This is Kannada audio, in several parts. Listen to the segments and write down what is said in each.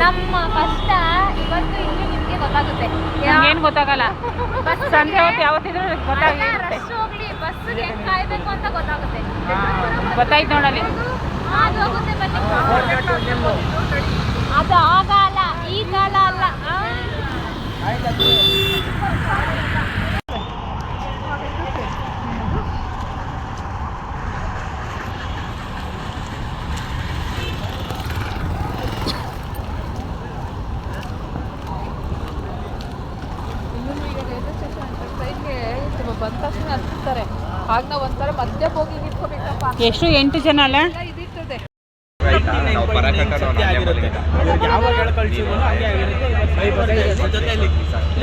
ನಮ್ಮ ಕಷ್ಟ ಇವತ್ತು ಇಲ್ಲಿ ನಿಮಗೆ ಗೊತ್ತಾಗುತ್ತೆ. ಏನು ಗೊತ್ತಾಗಲ್ಲ. ಬಸ್ ಸಂಜೆ ಹೊತ್ತು ಯಾವತ್ತಿದ್ರು ಗೊತ್ತಾಗಿರುತ್ತೆ ರಶ್ ಹೋಗ್ಲಿ ಬಸ್ ಹೆಂಗ್ ಕಾಯ್ಬೇಕು ಅಂತ ಗೊತ್ತಾಗುತ್ತೆ. ಗೊತ್ತಾಯ್ತು ನೋಡಲ್ಲಿ. ಅದು ಹೋಗುತ್ತೆ ಬನ್ನಿ. ಅದು ಈ ಕಾಲ ಅಲ್ಲ ಆ? ಬಂದ ತಕ್ಷಣ ಆಗ ನಾವು ಮಧ್ಯ ಹೋಗಿ ನಿಂತ್ಕೋಬೇಕಪ್ಪ ಎಷ್ಟು? ಎಂಟು ಜನ ಅಲ್ಲ? ಇದಿರ್ತದೆ.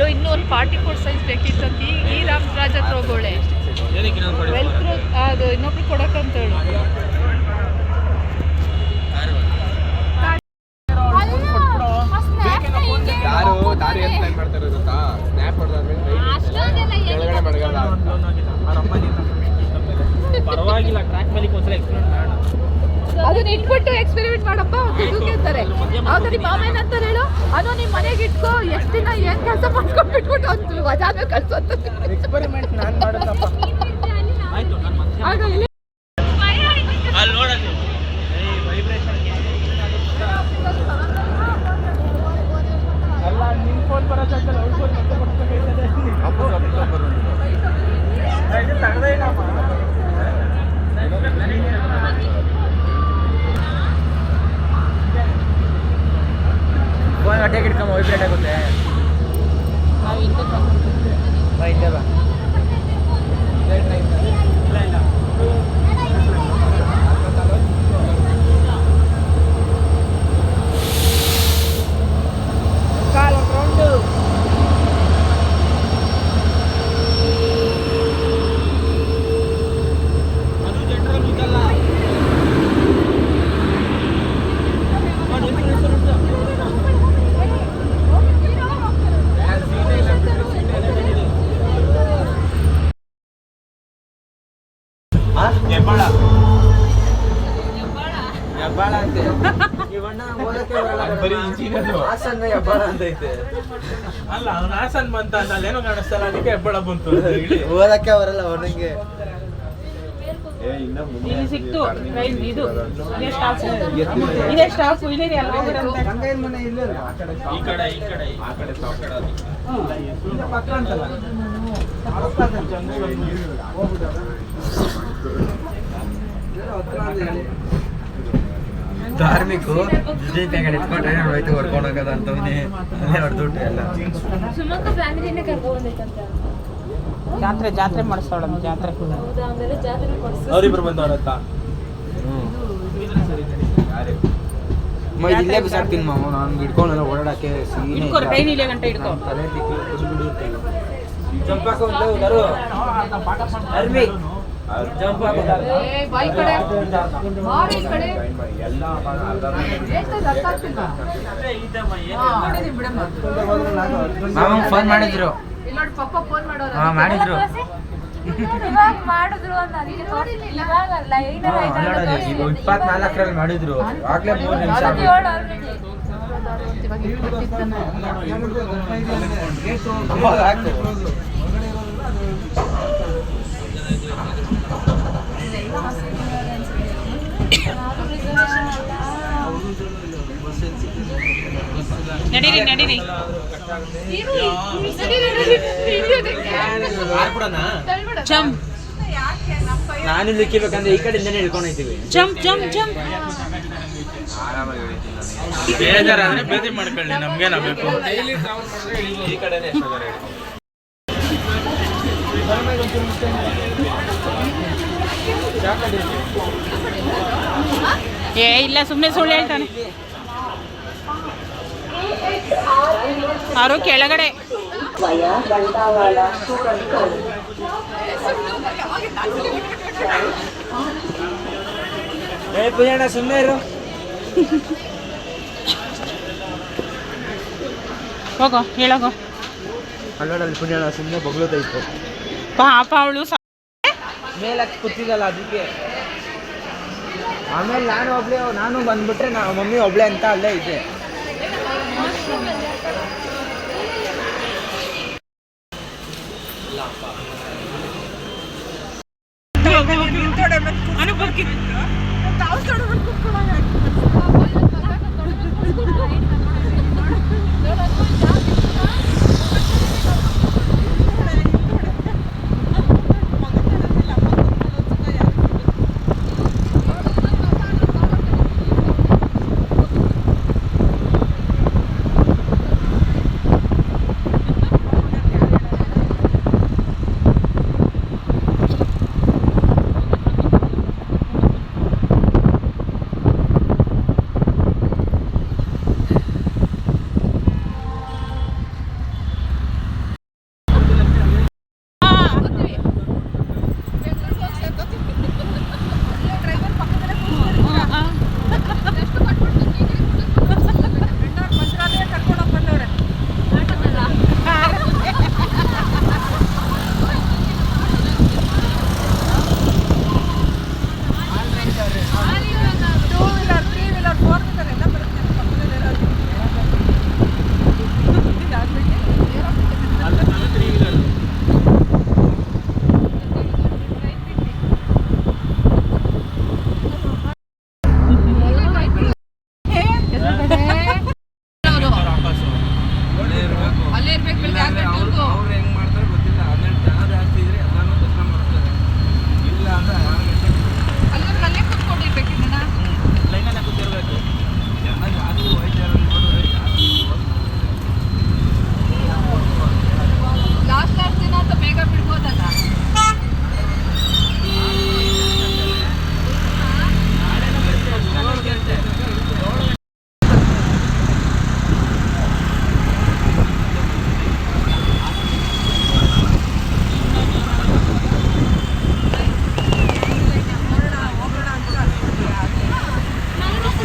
ಇನ್ನೂ ಒಂದು ಫಾರ್ಟಿ ಫೋರ್ ಸೈಜ್ ಬೇಕಿತ್ತು ಈ ರಾಮ್ ರಾಜ ಹತ್ರ ಹೋಗೋಳೆ ವೆಲ್ತ್ರು ಅದು ಇನ್ನೊಬ್ರು ಕೊಡಕ್ಕಂತ ಹೇಳು ಯಾರು? ದಾರಿ ಮಾಡ್ತಾರೆ ಗೊತ್ತಾ? ಸ್ನ್ಯಾಪ್ ಹೊಡೆದಾದ್ಮೇಲೆ ಪರವಾಗಿಲ್ಲ ಟ್ರ್ಯಾಕ್ ಮೇಲೆ ಒಂದ್ಸಲ ಮಾಡೋಣ. ಅದನ್ನ ಇಟ್ಬಿಟ್ಟು ಎಕ್ಸ್ಪೆರಿಮೆಂಟ್ ಮಾಡಪ್ಪ ಅಂತಾರೆ ಆಗ ನಿಮ್ಮ ಮಾಮ ಏನಂತಾರೆ ಹೇಳು? ಅದು ನಿಮ್ಮ ಮನೆಗೆ ಇಟ್ಕೋ ಎಷ್ಟು ದಿನ ಏನ್ ಕೆಲಸ ಮಾಡ್ಕೊಂಡು ಬಿಟ್ಬಿಟ್ಟು ಅಂತ ವಜಾದ ಕಳ್ಸೋದು. ಎಕ್ಸ್ಪೆರಿಮೆಂಟ್ ನಾನು ನಾನು ಆಗ ಇಲ್ಲಿ ಅಲ್ಲಿ ನೋಡಲ್ಲಿ ಅಲ್ಲ ನಿನ್ ಫೋನ್ ಬರೋ ಜಾಗದಲ್ಲಿ ಅವ್ರ ಫೋನ್ ಮತ್ತೆ ಕೊಡ್ಬೇಕಾಯ್ತದೆ ಇದು ತಗದೇ ಇಲ್ಲಮ್ಮ ಫೋನ್ ಗಟ್ಟೆ ಇಟ್ಕೊಂಬ ವೈಬ್ರೇಟ್ ಆಗುತ್ತೆ ಬಾ ಹಿಂದೆ ಬಾ ಇಲ್ಲ ಇಲ್ಲ ಕಾಲು ರೌಂಡು ಅದು ಜನರಲ್ ಮುಚ್ಚಲ್ಲ ಹೆಬ್ಬಾಳ. ಹೆಬ್ಬಾಳ? ಅಂತೆ. ಇವಣ್ಣ ಓದಕ್ಕೆ ಬರಲ್ಲ ಬರೀ ಇಂಜಿನಿಯರ್ ಹೆಬ್ಬಾಳ ಅಂತ ಐತೆ ಅಲ್ಲ ಅವ್ನು ಹಾಸನ್ ಬಂತ ಅಂತ ಅಲ್ಲೇನೋ ಕಾಣಿಸ್ತಲ್ಲ ಅದಕ್ಕೆ ಹೆಬ್ಬಳ ಬಂತು ಓದಕ್ಕೆ ಬರಲ್ಲ ಅವನಿಗೆ ಇಲ್ಲಿ ಸಿಕ್ತು. ಇದು. ಇದೇ ಸ್ಟಾಫ್. ಇದೇ ಸ್ಟಾಪ್ ಇಲ್ಲಿ ಮನೆ ಈ ಕಡೆ ಈ ಕಡೆ ಆ ಕಡೆ ಸ್ಟಾಪ್ ಕಡೆ. ಇದು ಪಕ್ಕ ಅಂತಲ್ಲ. ಪಕ್ಕ ಧಾರ್ಮಿಕು ಜೀಪೆ ಕಡೆ ಎತ್ಕೊಂಡ್ರೆ ಹೋಯ್ತು ಹೊಡ್ಕೊಂಡು ಹೋಗೋದು ಅಂತವನೇ ಅಲ್ಲೇ ಹೊಡೆದ್ಬಿಟ್ಟು ಎಲ್ಲ. ಫ್ಯಾಮಿಲಿನೇ ಜಾತ್ರೆ ಜಾತ್ರೆ ಮಾಡಿಸ್ತಾವಳ ಜಾತ್ರೆ. ಅವರಿಬ್ರು ಬಂದವರತ್ತ ಇಲ್ಲೇ ಬಿಸಾಡ್ತೀನಿ ಮಾವ ನಾನು ಹಿಡ್ಕೊಂಡೆಲ್ಲ ಓಡಾಡಕ್ಕೆ ತಲೆ ತಿಕ್ಕಿ ಚಂಪಕ ಫೋನ್ ಮಾಡಿದ್ರು. ಮಾಡಿದ್ರು. ಇಪ್ಪತ್ನಾಲ್ಕರಲ್ಲಿ ಮಾಡಿದ್ರು. ಆಗ್ಲೇ ಮೂರು ನಿಮಿಷ ಹಾಕು. ನಡೀರಿ ನಡೀರಿ. ಜಂಪ್ ನಾನು ಲಿಕ್ಕಿಬೇಕಂದ್ರೆ ಇಕ್ಕಿಬೇಕಂದ್ರೆ ಈ ಕಡೆಯಿಂದನೇ ಹಿಡ್ಕೊಂಡು ಹೋಯ್ತೀವಿ ಜಂಪ್ ಜಂಪ್ ಜಂಪ್ ಬೇಜಾರ. ಬೇಜಾರಾದ್ರೆ ಬೇದಿ ಮಾಡ್ಕೊಳ್ಳಿ ನಮ್ಗೇನ ಬೇಕು ಈ ಕಡೆನೇ. ಏ ಇಲ್ಲ ಸುಮ್ಮನೆ ಸುಳ್ಳು ಹೇಳ್ತಾನೆ. ಅವರು ಕೆಳಗಡೆ. ಏ ಸುಮ್ಮನೆ ಇರು. ಹೋಗೋ ಹೇಳೋಗೋ. ಅಲ್ಲೋಡಲ್ಲಿ ಪುಣ್ಯಣ್ಣ ಸುಮ್ಮನೆ ಬಗ್ಲೋದೈತು ಪಾಪ ಅವಳು ಮೇಲೆ ಹತ್ತಿ ಅದಕ್ಕೆ. ಆಮೇಲೆ ನಾನು ಒಬ್ಳೆ ನಾನು ಬಂದ್ಬಿಟ್ರೆ ನಾ ಮಮ್ಮಿ ಒಬ್ಳೆ ಅಂತ ಅಲ್ಲೇ ಇದ್ದೆ.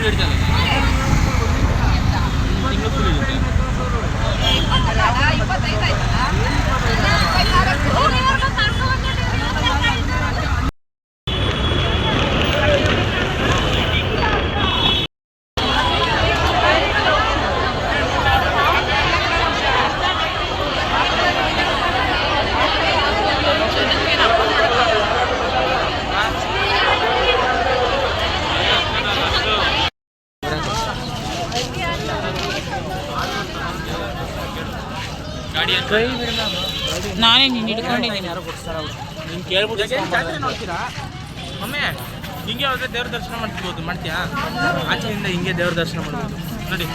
くれるじゃないですか ನಾನೇ ಹಿಡ್ಕೊಂಡಿದ್ದೀನಿ ನೀನು ಕೇಳ್ಬಿಟ್ಟು ಜಾತ್ರೆ ನೋಡ್ತೀರಾ? ಒಮ್ಮೆ ಹಿಂಗೆ ಹೋದ್ರೆ ದೇವ್ರ ದರ್ಶನ ಮಾಡ್ಬೋದು ಮಾಡ್ತೀಯಾ? ಆಚೆಯಿಂದ ಹಿಂಗೆ ದೇವ್ರ ದರ್ಶನ ಮಾಡ್ಬೋದು. ನೋಡಿ.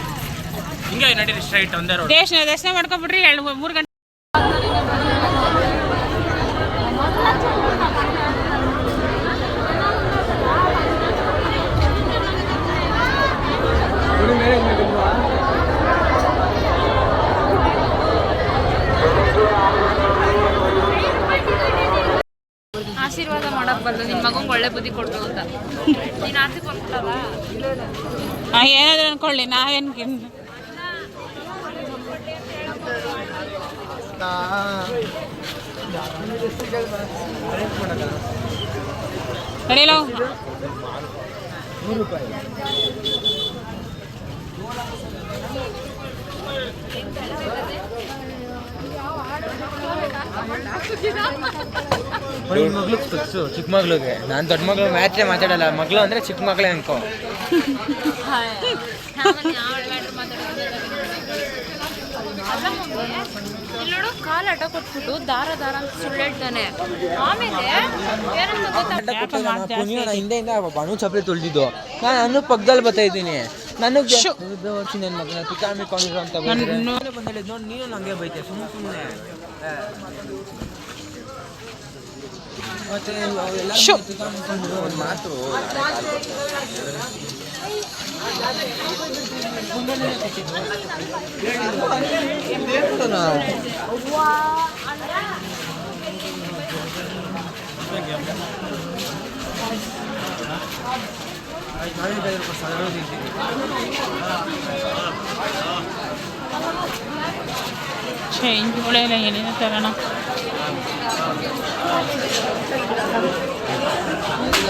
ಹಿಂಗೆ ನಡೀರಿ ಸ್ಟ್ರೈಟ್ ಒಂದೇ ರೋಡ್ ದೇಶ ದರ್ಶನ ಮಾಡ್ಕೊಬಿಟ್ರಿ ಎರಡು ಮೂರು ಗಂಟೆ ಅನ್ಕೊಳ್ಳಿ ನಾವೇನು ಕಡಿಯಲ್ಲ ಮಗ್ಳಿಗೆ ಫಿಕ್ಸು, ಚಿಕ್ಕ ಮಗ್ಳಿಗೆ. ನಾನು ದೊಡ್ಡ ಮಗಳು ಮ್ಯಾಚೇ ಮಾತಾಡಲ್ಲ. ಮಗಳು ಅಂದರೆ ಚಿಕ್ಕ ಮಗಳೇ ಅನ್ಕೋ. ಇಲ್ಲೋಡು ಕಾಲ್ ಅಡ್ಡ ಕೊಟ್ಬಿಟ್ಟು ದಾರ ದಾರ ಅಂತ ಸುಳ್ಳೇಳ್ತಾನೆ ಆಮೇಲೆ ಏನಂತ ಗೊತ್ತಾ ಹಿಂದೆಯಿಂದ ಬಣು ಚಪ್ಪಲಿ ತುಳಿದಿದ್ದು ನಾನು ನಾನು ಪಕ್ಕದಲ್ಲಿ ಬರ್ತಾ ಇದ್ದೀನಿ ನನಗೆ ನನ್ನ ಮಗನ ಪಿತಾಮಿ ಅಂತ ಬಂದೇಳಿದ್ ನೋಡಿ ನೀನು ನಂಗೆ ಬೈತೆ ಸುಮ್ಮನೆ ಸುಮ್ಮನೆ ಮತ್ತೆ ಎಲ್ಲ ಒಂದು ಮಾತು ನಾಳೆ ಸಾವಿರ ಚೇಂಜ್ಗಳೇ ಇಲ್ಲ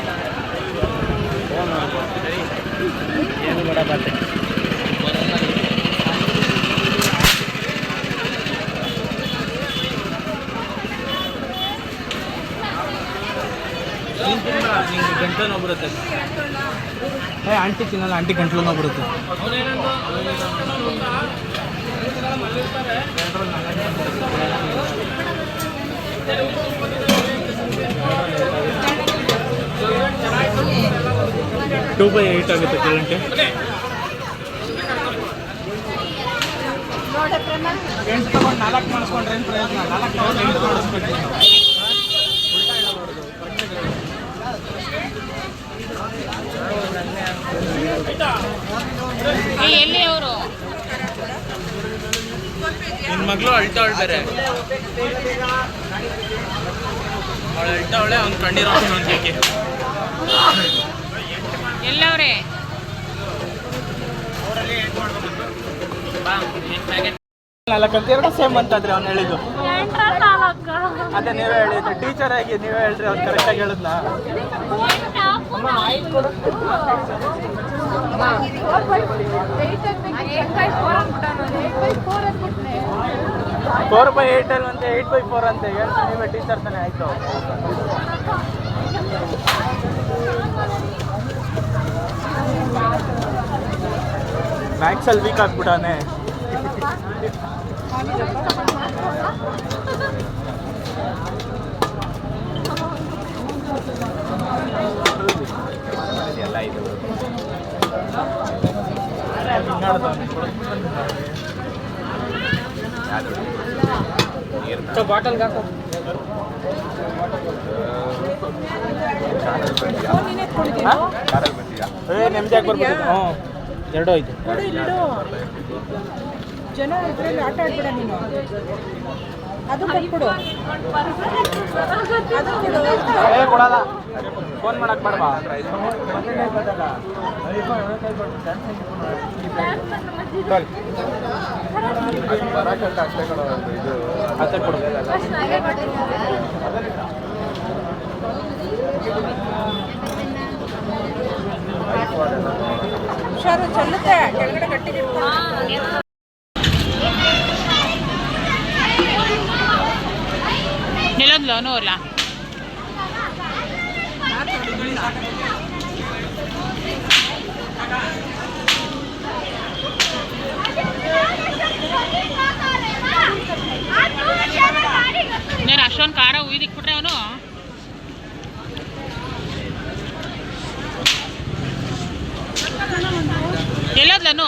ಗಂಟಲು ನೋವು ಬರುತ್ತೆ? ಏ ಆಂಟಿ ತಿನ್ನಲ್ಲ ಆಂಟಿ ಗಂಟ್ಲು ನೋವು ಬರುತ್ತೆ ಟೂ ಬೈ ಏಯ್ಟ್ ಆಗುತ್ತೆ ಗಂಟೆ ಎಂಟು ತಗೊಂಡು ನಾಲ್ಕು ಮಾಡಿಸ್ಕೊಂಡ್ರೆ ಏನು ಪ್ರಯೋಜನ? ನಾಲ್ಕು ತಗೊಂಡು ಎಂಟು ಮಾಡಿಸ್ಬೇಕು ಎಲ್ಲಿ ಅವರು? ನಿನ್ನ ಮಗಳು ಅಳ್ತಾ ಅಳ್ತಾರೆ ಅವಳು ಅಳ್ತಾ ಅವಳೆ ಅವ್ನು ಕಣ್ಣೀರು ಹಾಕ್ತಾನೆ ಅಂತ ಏಕೆ ಎಲ್ಲವ್ರೆ? ನಾಲ್ಕು ಅಂತ ಎರಡು ಸೇಮ್ ಅಂತಾದ್ರೆ ಅವ್ನು ಹೇಳಿದ್ದು. ಅದೇ ನೀವೇ ಹೇಳಿದ್ದು. ಟೀಚರ್ ಆಗಿ ನೀವೇ ಹೇಳ್ರಿ ಅವ್ನು ಕರೆಕ್ಟಾಗಿ ಹೇಳಿದ್ನಾ? ಫೋರ್ ಬೈ ಏಯ್ಟ್ ಅಲ್ಲಿ ಅಂತ ಏಯ್ಟ್ ಬೈ ಫೋರ್ ಅಂತ ಹೇಳ್ತೀನಿ ನೀವೇ ಟೀಚರ್ ತಾನೇ ಆಯ್ತು ಮ್ಯಾಕ್ಸಲ್ಲಿ ವೀಕ್ ಆಗ್ಬಿಟ್ಟಾನೆ ಬಾಟಲ್ಗೆ ಹಾಕೋ. ಏ ನೆಮ್ಮದಿ ಆಗಿ ಬರ್ಬೋದು. ಹ್ಞೂ ಎರಡೂ ಐತೆ. ಜನ ಇದರಲ್ಲಿ ಆಟ ಆಡ್ಬೇಡ ನೀನು. ಅದು ಕೊಟ್ಬಿಡು. ಅದು ಕೊಡಲ್ಲ. ಫೋನ್ ಮಾಡಕ್ ಬೇಡವಾ ಅಷ್ಟೇ ಕೊಡು ಹುಷಾರು ಚೆಲ್ಲುತ್ತೆ. ಕೆಳಗಡೆ ಗಟ್ಟಿಗೆ ನಿಲ್ಲದ್ಲು ನೋಲ್ಲ ನೀನು ಅಷ್ಟೊಂದು ಖಾರ ಉಯ್ದಿಕ್ಬಿಟ್ರೆ ಅವನು? ಎಲ್ಲದ್ಲನು?